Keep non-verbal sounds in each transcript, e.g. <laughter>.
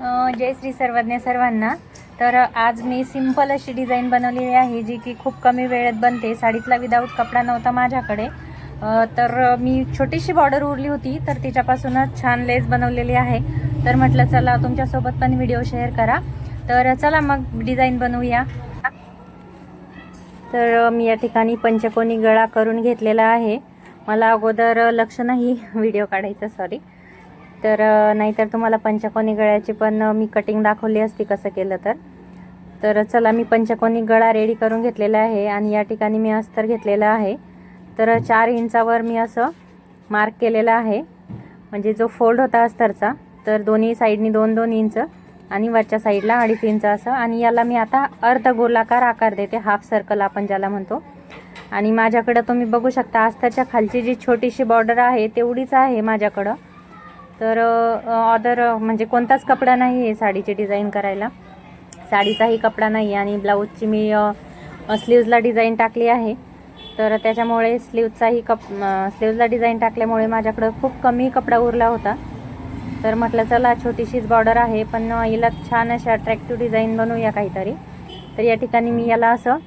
जय श्री सर्वज्ञ सर्वांना. तर आज मी सिंपल अशी डिझाईन बनवलेली आहे जी की खूप कमी वेळेत बनते. साडीतला विदाऊट कपडा नव्हता माझ्याकडे. तर मी छोटीशी बॉर्डर उरली होती तर तिच्यापासूनच छान लेस बनवलेली आहे. तर म्हटलं चला तुमच्यासोबत पण व्हिडिओ शेअर करा. तर चला मग डिझाईन बनवूया. तर मी या ठिकाणी पंचकोनी गळा करून घेतलेला आहे. मला अगोदर लक्ष नाही <laughs> व्हिडिओ काढायचं सॉरी तर नाहीतर तुम्हाला पंचकोनी गळ्याची पण मी कटिंग दाखवली असती कसं केलं तर. तर चला मी पंचकोनी गळा रेडी करून घेतलेला आहे आणि या ठिकाणी मी अस्तर घेतलेलं आहे. तर चार इंचावर मी असं मार्क केलेलं आहे. म्हणजे जो फोल्ड होता अस्तरचा तर दोन्ही साईडनी दोन दोन इंच आणि वरच्या साईडला अडीच इंच असं. आणि याला मी आता अर्ध गोलाकार आकार देते हाफ सर्कल आपण ज्याला म्हणतो. आणि माझ्याकडं तुम्ही बघू शकता अस्तरच्या खालची जी छोटीशी बॉर्डर आहे तेवढीच आहे माझ्याकडं. तर ऑदर म्हणजे कोणताच कपडा नाही आहे साडीची डिझाईन करायला. साडीचाही कपडा नाही आणि ब्लाऊजची मी स्लीव्जला डिझाईन टाकली आहे. तर त्याच्यामुळे स्लीवचाही कप स्लीव्जला डिझाईन टाकल्यामुळे माझ्याकडं खूप कमी कपडा उरला होता. तर म्हटलं चला छोटीशीच बॉर्डर आहे पण हिला छान अशा अट्रॅक्टिव्ह डिझाईन बनवूया काहीतरी. तर या ठिकाणी मी याला असं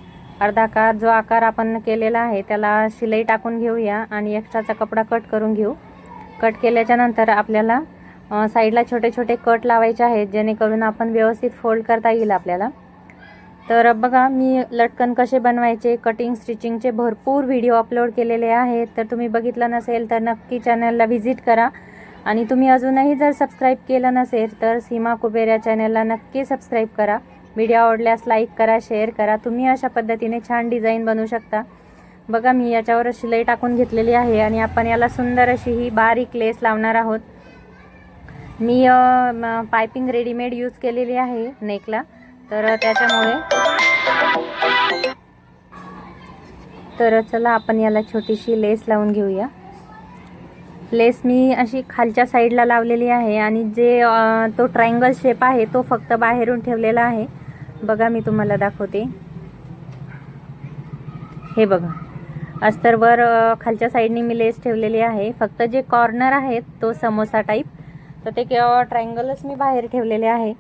अर्धा आकार जो आकार आपण केलेला आहे त्याला शिलाई टाकून घेऊया आणि एक्स्ट्राचा कपडा कट करून घेऊ. कट केल्याच्यानंतर आपल्याला साईडला छोटे छोटे कट लावायचे आहेत जेणेकरून आपण व्यवस्थित फोल्ड करता येईल आपल्याला. तर बघा मी लटकन कसे बनवायचे कटिंग स्टिचिंगचे भरपूर व्हिडिओ अपलोड केलेले आहेत. तर तुम्ही बघितलं नसेल तर नक्की चॅनलला व्हिजिट करा. आणि तुम्ही अजूनही जर सबस्क्राईब केलं नसेल तर सीमा कुबेर या चॅनलला नक्की सबस्क्राईब करा. व्हिडिओ आवडल्यास लाईक करा शेअर करा. तुम्ही अशा पद्धतीने छान डिझाईन बनवू शकता. बघा मी याच्यावर शिलाई टाकून घेतलेली आहे आणि आपण याला सुंदर अशी ही बारीक लेस लावणार आहोत. मी पायपिंग रेडीमेड यूज केलेली आहे नेकला. तर त्याच्यामुळे तर चला आपण याला छोटीशी लेस लावून घेऊया. लेस मी अशी खालच्या साईडला लावलेली आहे आणि जे तो ट्रायंगल शेप आहे तो फक्त बाहेरून ठेवलेला आहे. बघा मी तुम्हाला दाखवते. हे बघा. अस्तरवर खालच्या साईडनी मी लेस ठेवलेली आहे. फक्त जे कॉर्नर आहेत तो समोसा टाईप तर ते ट्रायंगलच मी बाहेर ठेवलेले आहे.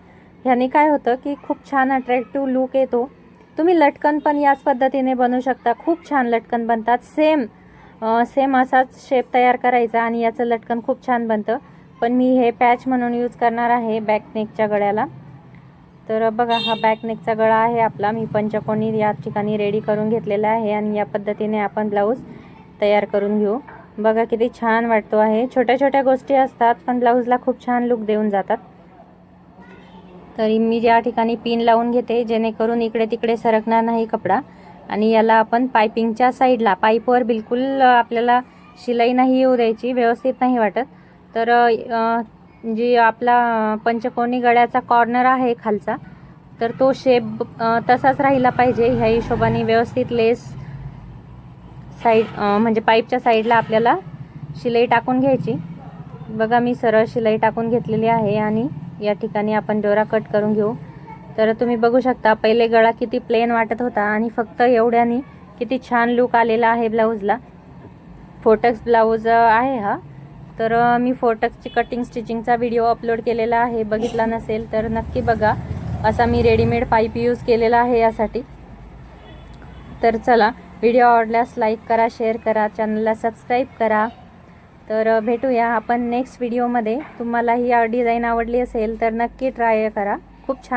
ह्याने काय होतं की खूप छान अट्रॅक्टिव्ह लुक येतो. तुम्ही लटकन पण याच पद्धतीने बनवू शकता. खूप छान लटकन बनतात. सेम सेम असाच शेप तयार करायचा आणि याचं लटकन खूप छान बनतं. पण मी हे पॅच म्हणून यूज करणार आहे बॅक नेकच्या गळ्याला. तर बघा हा बॅक नेकचा गळा आहे आपला. मी पंचकोनी या ठिकाणी रेडी करून घेतलेला आहे आणि या पद्धतीने आपण ब्लाऊज तयार करून घेऊ. बघा किती छान वाटतो आहे. छोट्या छोट्या गोष्टी असतात पण ब्लाऊजला खूप छान लुक देऊन जातात. तरी मी या ठिकाणी पिन लावून घेते जेणेकरून इकडे तिकडे सरकणार नाही कपडा. आणि याला आपण पायपिंगच्या साईडला पाईपवर बिलकुल आपल्याला शिलाई नाही येऊ द्यायची व्यवस्थित नाही वाटत. तर जी आपला पंचकोनी गळ्याचा कॉर्नर आहे खालचा तर तो शेप तसाच राहिला पाहिजे. ह्या हिशोबाने व्यवस्थित लेस साईड म्हणजे पाईपच्या साईडला आपल्याला शिलाई टाकून घ्यायची. बघा मी सरळ शिलाई टाकून घेतलेली आहे आणि या ठिकाणी आपण दोरा कट करून घेऊ. तर तुम्ही बघू शकता पहिले गळा किती प्लेन वाटत होता आणि फक्त एवढ्याने किती छान लुक आलेला आहे ब्लाऊजला फोटक्स ब्लाऊज आहे हा. तर मी फोटक्सची कटिंग स्टिचिंगचा व्हिडिओ अपलोड केलेला आहे. बघितला नसेल तर नक्की बघा. असा मी रेडीमेड पाईप यूज केलेला आहे यासाठी. तर चला व्हिडिओ आवडल्यास लाईक करा शेअर करा चॅनलला सबस्क्राईब करा. तर भेटूया आपण नेक्स्ट व्हिडिओमध्ये तुम्हाला ही डिझाईन आवडली असेल तर नक्की ट्राय करा. खूप छान